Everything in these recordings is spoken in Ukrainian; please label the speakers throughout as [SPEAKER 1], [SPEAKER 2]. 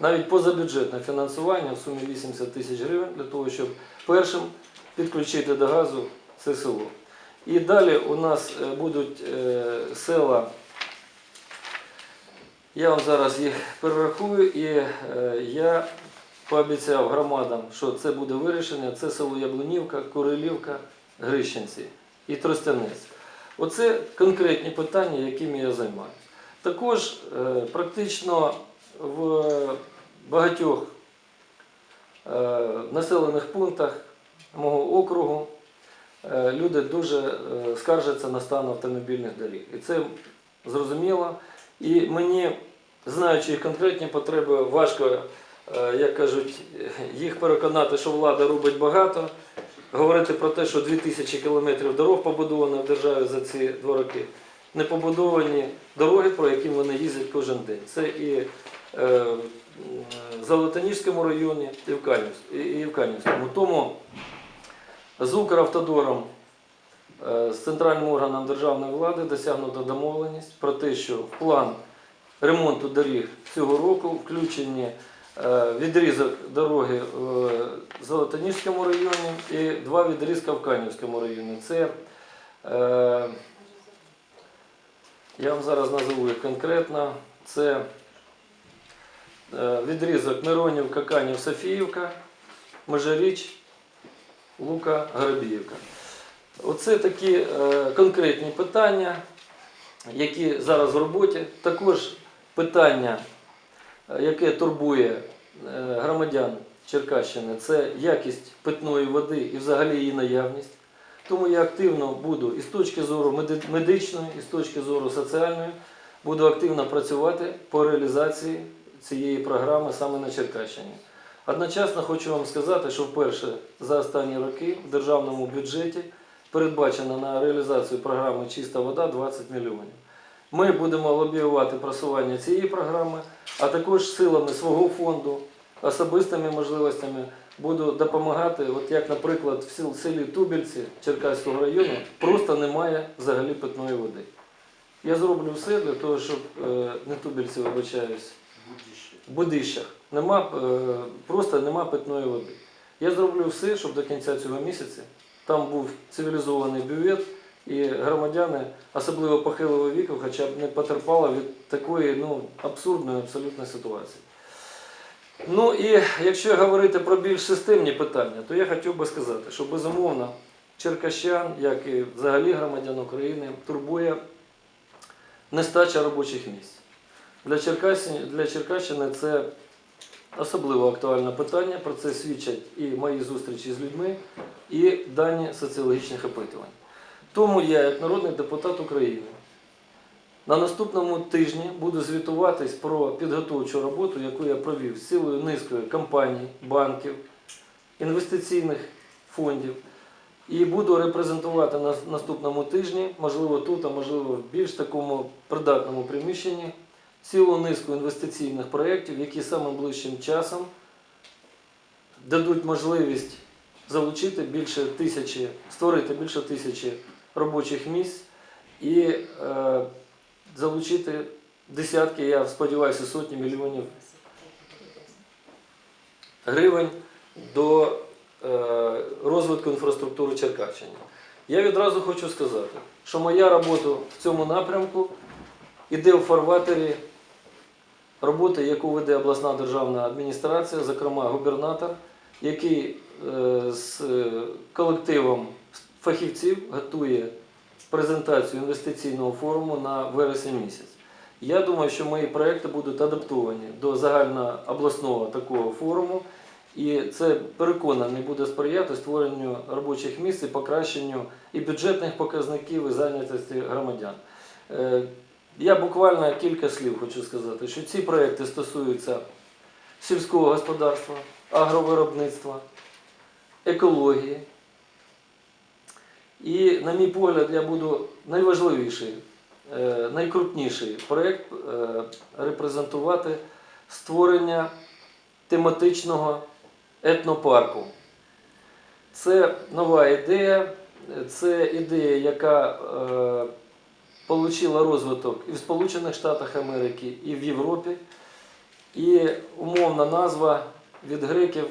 [SPEAKER 1] навіть позабюджетне фінансування в сумі 80 тисяч гривень для того, щоб першим підключити до газу це село. І далі у нас е, будуть е, села, я вам зараз їх перерахую, і е, я пообіцяв громадам, що це буде вирішення. Це село Яблунівка, Курилівка, Грищенці і Тростянець. Оце конкретні питання, якими я займаюся. Також практично в багатьох е, населених пунктах мого округу е, люди дуже е, скаржаться на стан автомобільних доріг. І це зрозуміло. І мені, знаючи їх конкретні потреби, важко, як кажуть, їх переконати, що влада робить багато. Говорити про те, що 2000 кілометрів дорог побудовано в державі за ці два роки. Не побудовані дороги, про які вони їздять кожен день. Це і в Золотоніжському районі, і в Канівському. Тому з Укравтодором, е, з центральним органом державної влади досягнута домовленість про те, що план ремонту доріг цього року включені е, відрізок дороги в Золотоніжському районі і два відрізка в Канівському районі. Це е, я вам зараз назову їх конкретно. Це е, відрізок Миронівка, Канів, Софіївка, Межиріч, Лука, Горобіївка. Оце такі е, конкретні питання, які зараз в роботі. Також питання, е, яке турбує е, громадян Черкащини, це якість питної води і взагалі її наявність. Тому я активно буду і з точки зору медичної, і з точки зору соціальної, буду активно працювати по реалізації цієї програми саме на Черкащині. Одночасно хочу вам сказати, що вперше за останні роки в державному бюджеті передбачено на реалізацію програми Чиста вода 20 мільйонів. Ми будемо лобіювати просування цієї програми, а також силами свого фонду, особистими можливостями буду допомагати. От як, наприклад, в селі Тубільці Черкаського району просто немає взагалі питної води. Я зроблю все для того, щоб е, не Тубільці, вибачаюсь, в Будищах нема, е, просто нема питної води. Я зроблю все, щоб до кінця цього місяця там був цивілізований бювет, і громадяни, особливо похилого віку, хоча б не потерпали від такої ну, абсурдної абсолютно ситуації. Ну і якщо говорити про більш системні питання, то я хотів би сказати, що безумовно черкащан, як і взагалі громадян України, турбує нестача робочих місць. Для Черкащини, для Черкащини це особливо актуальне питання. Про це свідчать і мої зустрічі з людьми, і дані соціологічних опитувань. Тому я, як народний депутат України, на наступному тижні буду звітуватись про підготовчу роботу, яку я провів з цілою низкою компаній, банків, інвестиційних фондів. І буду репрезентувати на наступному тижні, можливо, тут, а можливо, в більш такому придатному приміщенні, цілу низку інвестиційних проєктів, які самим ближчим часом дадуть можливість залучити більше тисячі, створити більше тисячі робочих місць і е, залучити десятки, я сподіваюся, сотні мільйонів гривень до е, розвитку інфраструктури Черкащини. Я відразу хочу сказати, що моя робота в цьому напрямку іде у фарватері роботи, яку веде обласна державна адміністрація, зокрема губернатор, який е, з е, колективом фахівців готує презентацію інвестиційного форуму на вересень місяць. Я думаю, що мої проекти будуть адаптовані до загальнообласного такого форуму, і це переконаний буде сприяти створенню робочих місць і покращенню і бюджетних показників, і зайнятості громадян. Е, Я буквально кілька слів хочу сказати, що ці проекти стосуються сільського господарства, агровиробництва, екології. І, на мій погляд, я буду найважливіший, е, найкрупніший проєкт е, репрезентувати створення тематичного етнопарку. Це нова ідея, це ідея, яка отримала розвиток і в Сполучених Штатах Америки, і в Європі. І умовна назва від греків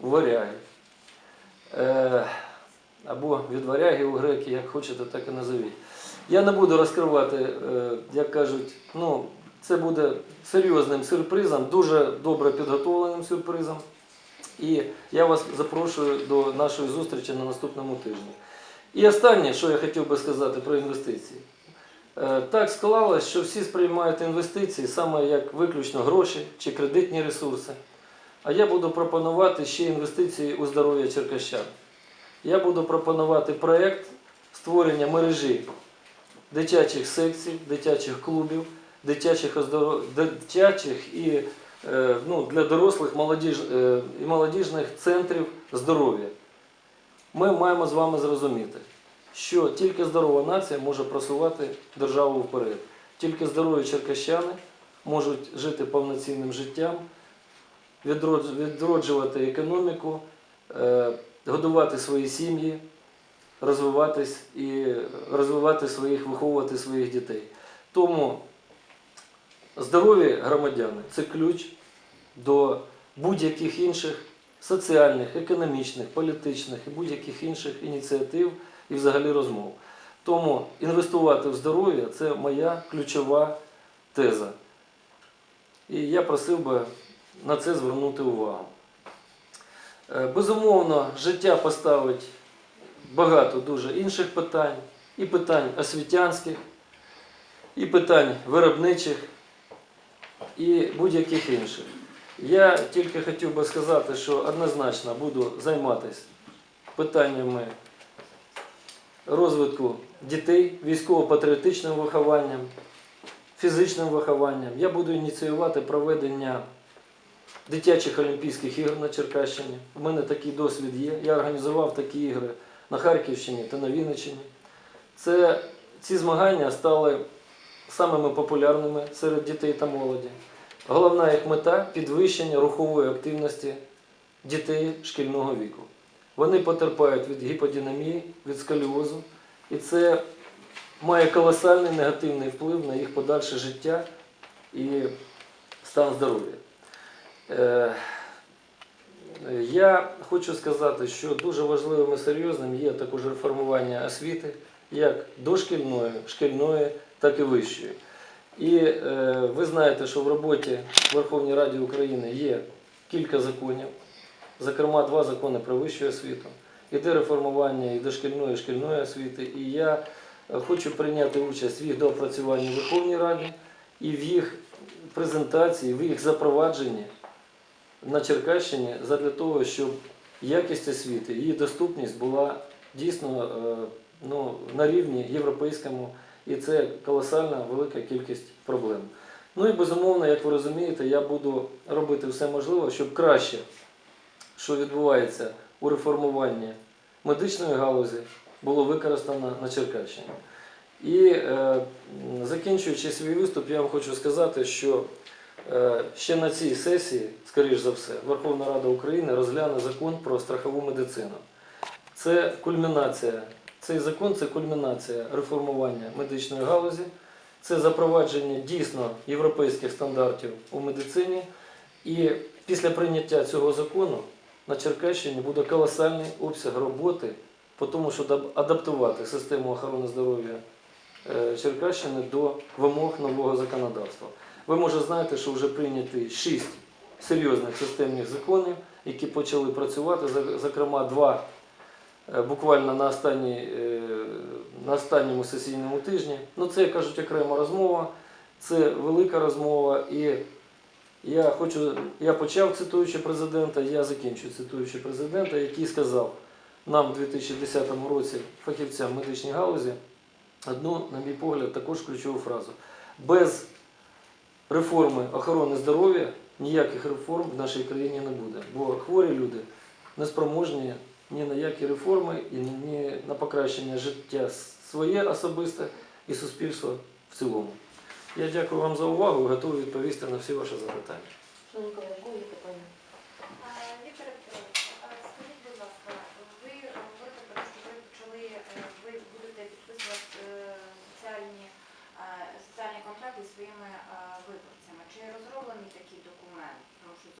[SPEAKER 1] варяги. Е, або від варягів у греки, як хочете, так і назовіть. Я не буду розкривати, е, як кажуть, ну, це буде серйозним сюрпризом, дуже добре підготовленим сюрпризом. І я вас запрошую до нашої зустрічі на наступному тижні. І останнє, що я хотів би сказати про інвестиції. Е, Так склалось, що всі сприймають інвестиції саме як виключно гроші чи кредитні ресурси. А я буду пропонувати ще інвестиції у здоров'я черкащан. Я буду пропонувати проєкт створення мережі дитячих секцій, дитячих клубів, дитячих, оздоров... дитячих і е, ну, для дорослих молодіж... е, і молодіжних центрів здоров'я. Ми маємо з вами зрозуміти, що тільки здорова нація може просувати державу вперед. Тільки здорові черкащани можуть жити повноцінним життям, відроджувати економіку, е, годувати свої сім'ї, розвиватись і розвивати своїх, виховувати своїх дітей. Тому здорові громадяни це ключ до будь-яких інших соціальних, економічних, політичних і будь-яких інших ініціатив і взагалі розмов. Тому інвестувати в здоров'я це моя ключова теза. І я просив би на це звернути увагу. Е, Безумовно, життя поставить багато дуже інших питань, і питань освітянських, і питань виробничих, і будь-яких інших. Я тільки хотів би сказати, що однозначно буду займатися питаннями розвитку дітей, військово-патріотичним вихованням, фізичним вихованням. Я буду ініціювати проведення дитячих Олімпійських ігор на Черкащині. У мене такий досвід є. Я організував такі ігри на Харківщині та на Вінниччині. Це, ці змагання стали самими популярними серед дітей та молоді. Головна їх мета підвищення рухової активності дітей шкільного віку. Вони потерпають від гіподинамії, від сколіозу, і це має колосальний негативний вплив на їх подальше життя і стан здоров'я. Е, Я хочу сказати, що дуже важливим і серйозним є також реформування освіти, як дошкільної, шкільної, так і вищої. І е, ви знаєте, що в роботі Верховній Раді України є кілька законів, зокрема два закони про вищу освіту. Іде реформування і дошкільної, і шкільної освіти. І я е, хочу прийняти участь в їх доопрацюванні в Верховній Раді і в їх презентації, в їх запровадженні на Черкащині задля того, щоб якість освіти, її доступність була дійсно е, ну, на рівні європейському, і це колосальна велика кількість проблем. Ну і безумовно, як ви розумієте, я буду робити все можливе, щоб краще, що відбувається у реформуванні медичної галузі, було використано на Черкащині. І е, закінчуючи свій виступ, я вам хочу сказати, що Е, Ще на цій сесії, скоріш за все, Верховна Рада України розгляне закон про страхову медицину. Це кульмінація. Цей закон це кульмінація реформування медичної галузі, це запровадження дійсно європейських стандартів у медицині. І після прийняття цього закону на Черкащині буде колосальний обсяг роботи по тому, щоб адаптувати систему охорони здоров'я е, Черкащини до вимог нового законодавства. Ви може знаєте, що вже прийняті шість серйозних системних законів, які почали працювати, зокрема два буквально на, останній, е, на останньому сесійному тижні. Ну це, як кажуть, окрема розмова, це велика розмова. І я хочу, я почав цитуючи президента, я закінчу цитуючи президента, який сказав нам у 2010 році фахівцям медичній галузі одну, на мій погляд, також ключову фразу. Без реформи охорони здоров'я ніяких реформ в нашій країні не буде. Бо хворі люди не спроможні ні на які реформи і ні на покращення життя своє особисте і суспільства в цілому. Я дякую вам за увагу і готовий відповісти на всі ваші запитання.
[SPEAKER 2] Шановні колеги, є питання?
[SPEAKER 3] Віктор Петрович, скажіть, будь ласка, ви говорите про те, що ви почали, е, ви будете підписувати е, соціальні, е, соціальні контракти зі своїми виборцями. Чи розроблений такий документ?